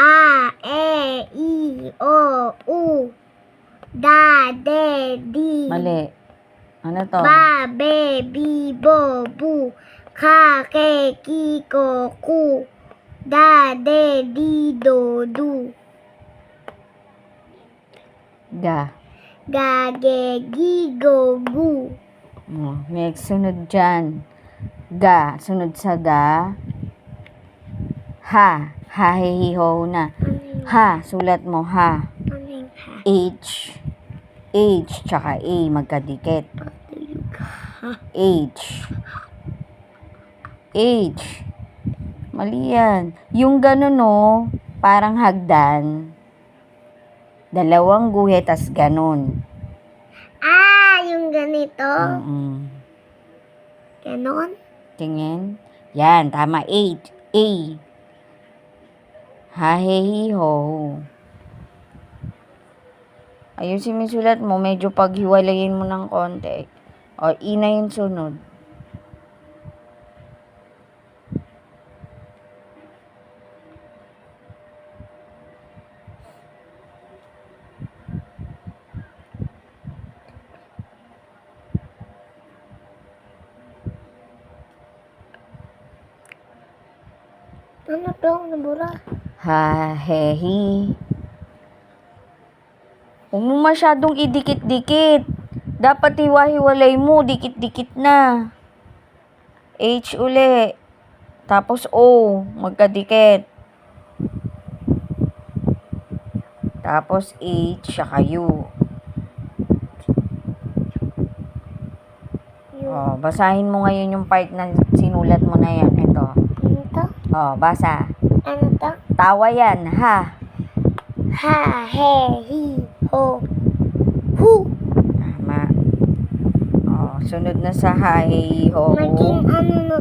A, E, I, O, U. Da, de, di. Mali. Ano to? Ba, be, bi, bo, bu. Ka, ke, ki, ko, ku. Da, de, di, do, du. Ga. Ga, ge, gi, go, gu. Oh, next, sunod dyan. Ga. Sunod sa ga. Ha. Ha, he, he, ho, na. Ha. Sulat mo, ha. H. H, tsaka A, magkadikit. H. H. Mali yan. Yung ganun, no, parang hagdan. Dalawang guhit, tas ganun. Ah, yung ganito. Mm-mm. Ganon. Tingin. Yan, tama. H. A. Ha, he, hi, ho. Ayun si sulat mo, medyo paghiwalayin mo ng konti. O, I na yung sunod. Ano to? Nabura. Ha, he, hi. Huwag mo masyadong idikit-dikit. Dapat hiwa-hiwalay mo, dikit-dikit na. H uli. Tapos O, magkadikit. Tapos H, saka U. Oh, basahin mo ngayon yung part na sinulat mo na yan. Ito. Oh, basa. Ano to? Tawa yan, ha. Ha, he, hi, ho. Hu. Tama. Oh, sunod na sa ha, he, ho. Naging ano na